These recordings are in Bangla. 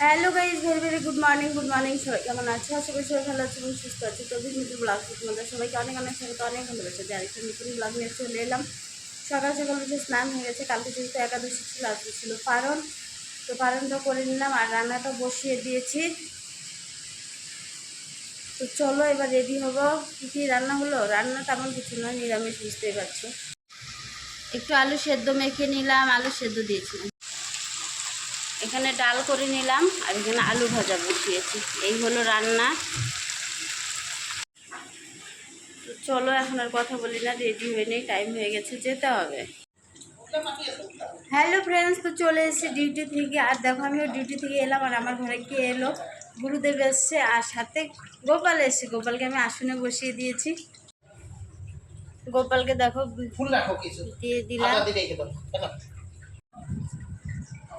Hello guys very very good morning good morning সবাই কেমন আছে? আশা করি সবাই ভালো আছে এবং সুস্থ আছে। তো নতুন ব্লগ তোমাদের সবাইকে অনেক অনেক সবাইকে অনেক ভালোবাসে। যে আরেকটা নতুন ব্লগ নিয়ে চলে এলাম। সকাল সকাল উঠে স্নান হয়ে গেছে। কালকে যেহেতু একাদশী ছিল, আজকে ছিল পারণ। তো পারণটা করে নিলাম আর রান্নাটা বসিয়ে দিয়েছি। তো চলো এবার রেডি হব। কী কী রান্না হলো? রান্না তেমন কিছু নয়, নিরামিষ, বুঝতেই পারছ। একটু আলু সেদ্ধ মেখে নিলাম। আলু সেদ্ধ দিয়েছিলাম এখানে ডাল করে নিলাম আর এখানে আলু ভাজা বসিয়েছি। এই হলো রান্না। চলো এখন আর কথা বলি না রেডি হয়ে নেই টাইম হয়ে গেছে যেতে হবে। হ্যালো ফ্রেন্ডস তো চলে এসেছি ডিউটি থেকে। আর দেখো আমিও ডিউটি থেকে এলাম আর আমার ঘরে কে এলো? গুরুদেব এসছে আর সাথে গোপাল এসছে। গোপালকে আমি আসনে বসিয়ে দিয়েছি। গোপালকে দেখো দিয়ে দিলাম।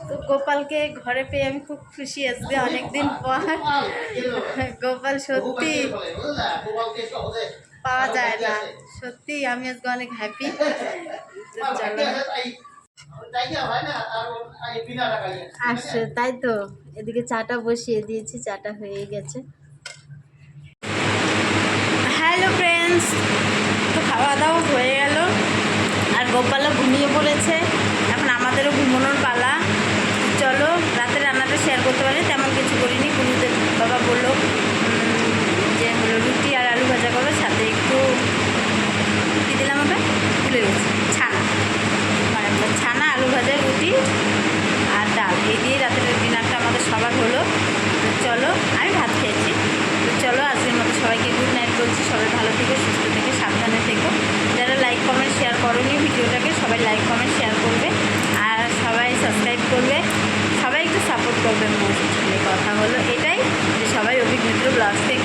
তো গোপালকে ঘরে পেয়ে আমি খুব খুশি আজকে অনেকদিন পর। গোপাল সত্যি পাওয়া যায় না। সত্যি আমি আজকে অনেক হ্যাপি হয়। আসছে, তাই তো। এদিকে চাটা বসিয়ে দিয়েছি, চাটা হয়ে গেছে। হ্যালো ফ্রেন্ডস তো খাওয়া দাওয়া হয়ে গেল। আর গোপালও ঘুমিয়ে পড়েছে এখন আমাদেরও ঘুমানোর পালা চলো রাতে রান্নাটা শেয়ার করতে পারি তেমন কিছু করিনি গুরুদেব বাবা বলল উম, যে হলো রুটি আর আলু ভাজা করো সাথে একটু কী দিলাম ওটা ভুলে গেছি ছানা মানে ছানা আলু ভাজা রুটি আর ডাল এই দিয়ে রাতের ডিনারটা আমাদের সবার হলো তো চলো আমি ভাত খেয়েছি তো চলো আজকের মতো সবাইকে গুড নাইট বলছি সবাই ভালো থেকো সুস্থ থেকে সাবধানে থেকো যারা লাইক কমেন্ট শেয়ার করোনি ভিডিওটাকে সবাই লাইক কমেন্ট শেয়ার করবে আর সবাই সাবস্ক্রাইব করবে সবাই একটু সাপোর্ট করবে মোস্টলি কথা হলো এটাই যে সবাই অভিজ্ঞতা ব্লগসকে